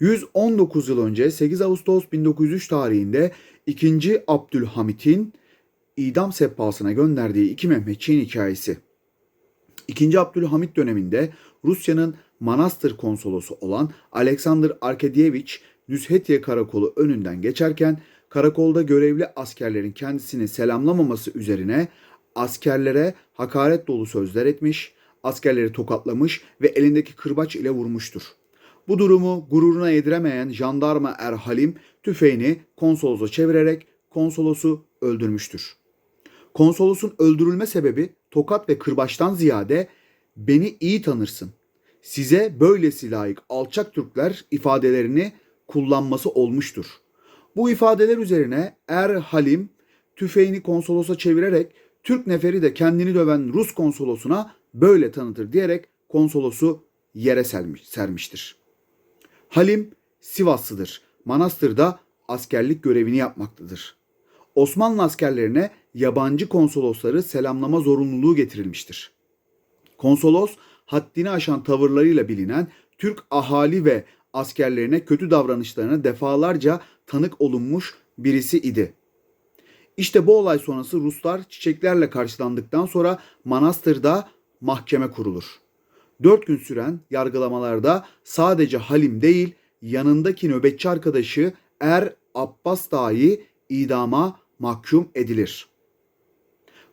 119 yıl önce 8 Ağustos 1903 tarihinde 2. Abdülhamit'in idam sehpasına gönderdiği iki Mehmetçiğin hikayesi. 2. Abdülhamit döneminde Rusya'nın Manastır konsolosu olan Alexander Arkadiyevich Nüshetiye karakolu önünden geçerken karakolda görevli askerlerin kendisini selamlamaması üzerine askerlere hakaret dolu sözler etmiş, askerleri tokatlamış ve elindeki kırbaç ile vurmuştur. Bu durumu gururuna yediremeyen jandarma Er Halim tüfeğini konsolosa çevirerek konsolosu öldürmüştür. Konsolosun öldürülme sebebi tokat ve kırbaçtan ziyade beni iyi tanırsın. Size böylesi layık alçak Türkler ifadelerini kullanması olmuştur. Bu ifadeler üzerine Er Halim tüfeğini konsolosa çevirerek Türk neferi de kendini döven Rus konsolosuna böyle tanıtır diyerek konsolosu yere sermiş, sermiştir. Halim Sivaslıdır. Manastır'da askerlik görevini yapmaktadır. Osmanlı askerlerine yabancı konsolosları selamlama zorunluluğu getirilmiştir. Konsolos haddini aşan tavırlarıyla bilinen Türk ahali ve askerlerine kötü davranışlarına defalarca tanık olunmuş birisi idi. İşte bu olay sonrası Ruslar çiçeklerle karşılandıktan sonra manastırda mahkeme kurulur. Dört gün süren yargılamalarda sadece Halim değil yanındaki nöbetçi arkadaşı Er Abbas dahi idama mahkum edilir.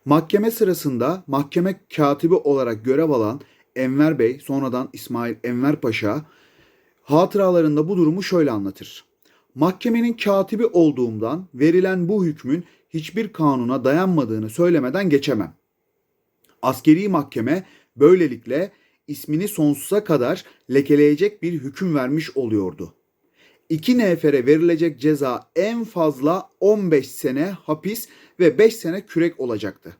Mahkeme sırasında mahkeme katibi olarak görev alan Enver Bey sonradan İsmail Enver Paşa hatıralarında bu durumu şöyle anlatır. Mahkemenin katibi olduğumdan verilen bu hükmün hiçbir kanuna dayanmadığını söylemeden geçemem. Askeri mahkeme böylelikle ismini sonsuza kadar lekeleyecek bir hüküm vermiş oluyordu. İki nefere verilecek ceza en fazla 15 sene hapis ve 5 sene kürek olacaktı.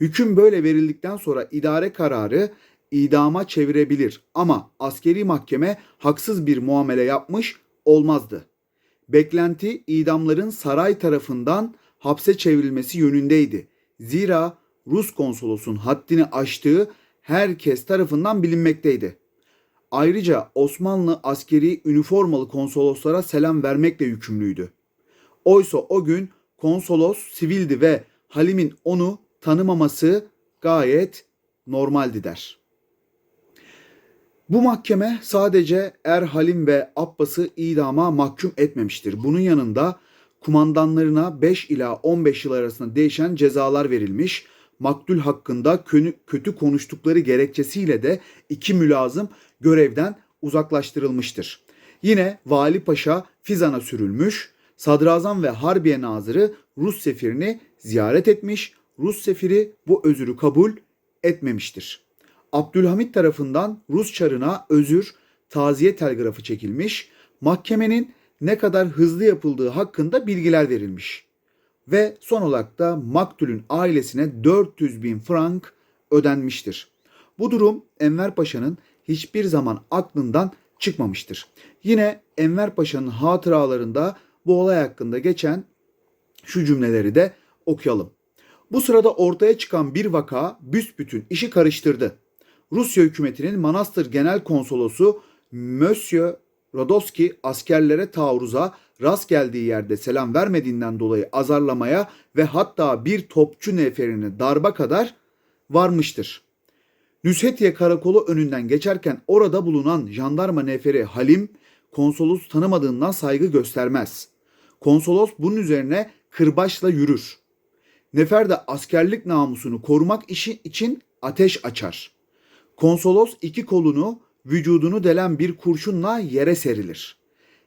Hüküm böyle verildikten sonra idare kararı idama çevirebilir ama askeri mahkeme haksız bir muamele yapmış olmazdı. Beklenti idamların saray tarafından hapse çevrilmesi yönündeydi. Zira Rus konsolosun haddini aştığı herkes tarafından bilinmekteydi. Ayrıca Osmanlı askeri üniformalı konsoloslara selam vermekle yükümlüydü. Oysa o gün konsolos sivildi ve Halim'in onu tanımaması gayet normaldi der. Bu mahkeme sadece Er Halim ve Abbas'ı idama mahkum etmemiştir. Bunun yanında kumandanlarına 5 ila 15 yıl arasında değişen cezalar verilmiş. Maktul hakkında kötü konuştukları gerekçesiyle de iki mülazım görevden uzaklaştırılmıştır. Yine Vali Paşa Fizan'a sürülmüş, Sadrazam ve Harbiye Nazırı Rus sefirini ziyaret etmiş, Rus sefiri bu özürü kabul etmemiştir. Abdülhamit tarafından Rus çarına özür, taziye telgrafı çekilmiş, mahkemenin ne kadar hızlı yapıldığı hakkında bilgiler verilmiş. Ve son olarak da Maktul'ün ailesine 400 bin frank ödenmiştir. Bu durum Enver Paşa'nın hiçbir zaman aklından çıkmamıştır. Yine Enver Paşa'nın hatıralarında bu olay hakkında geçen şu cümleleri de okuyalım. Bu sırada ortaya çıkan bir vaka büsbütün işi karıştırdı. Rusya hükümetinin Manastır Genel Konsolosu Monsieur Rodowski askerlere taarruza rast geldiği yerde selam vermediğinden dolayı azarlamaya ve hatta bir topçu neferini darba kadar varmıştır. Nüshetiye karakolu önünden geçerken orada bulunan jandarma neferi Halim konsolos tanımadığından saygı göstermez. Konsolos bunun üzerine kırbaçla yürür. Nefer de askerlik namusunu korumak işi için ateş açar. Konsolos iki kolunu vücudunu delen bir kurşunla yere serilir.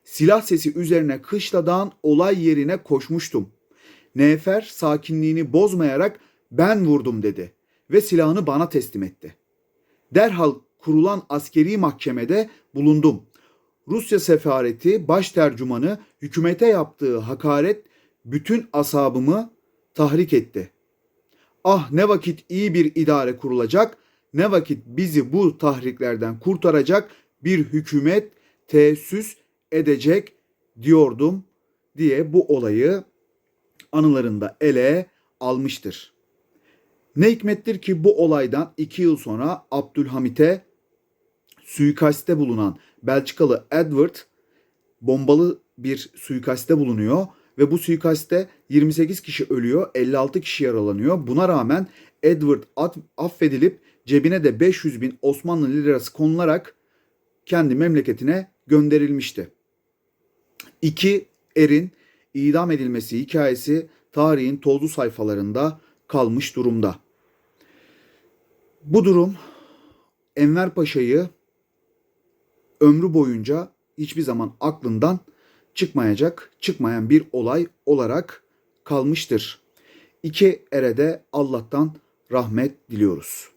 Silah sesi üzerine kışladan olay yerine koşmuştum. Nefer sakinliğini bozmayarak ben vurdum dedi ve silahını bana teslim etti. Derhal kurulan askeri mahkemede bulundum. Rusya sefareti baş tercümanı hükümete yaptığı hakaret bütün asabımı tahrik etti. Ah ne vakit iyi bir idare kurulacak, ne vakit bizi bu tahriklerden kurtaracak bir hükümet teessüs edecek diyordum diye bu olayı anılarında ele almıştır. Ne hikmettir ki bu olaydan iki yıl sonra Abdülhamit'e suikaste bulunan Belçikalı Edward bombalı bir suikaste bulunuyor ve bu suikaste 28 kişi ölüyor, 56 kişi yaralanıyor. Buna rağmen Edward affedilip cebine de 500 bin Osmanlı lirası konularak kendi memleketine gönderilmişti. İki erin idam edilmesi hikayesi tarihin tozlu sayfalarında kalmış durumda. Bu durum Enver Paşa'yı ömrü boyunca hiçbir zaman aklından çıkmayacak, çıkmayan bir olay olarak kalmıştır. İki ere de Allah'tan rahmet diliyoruz.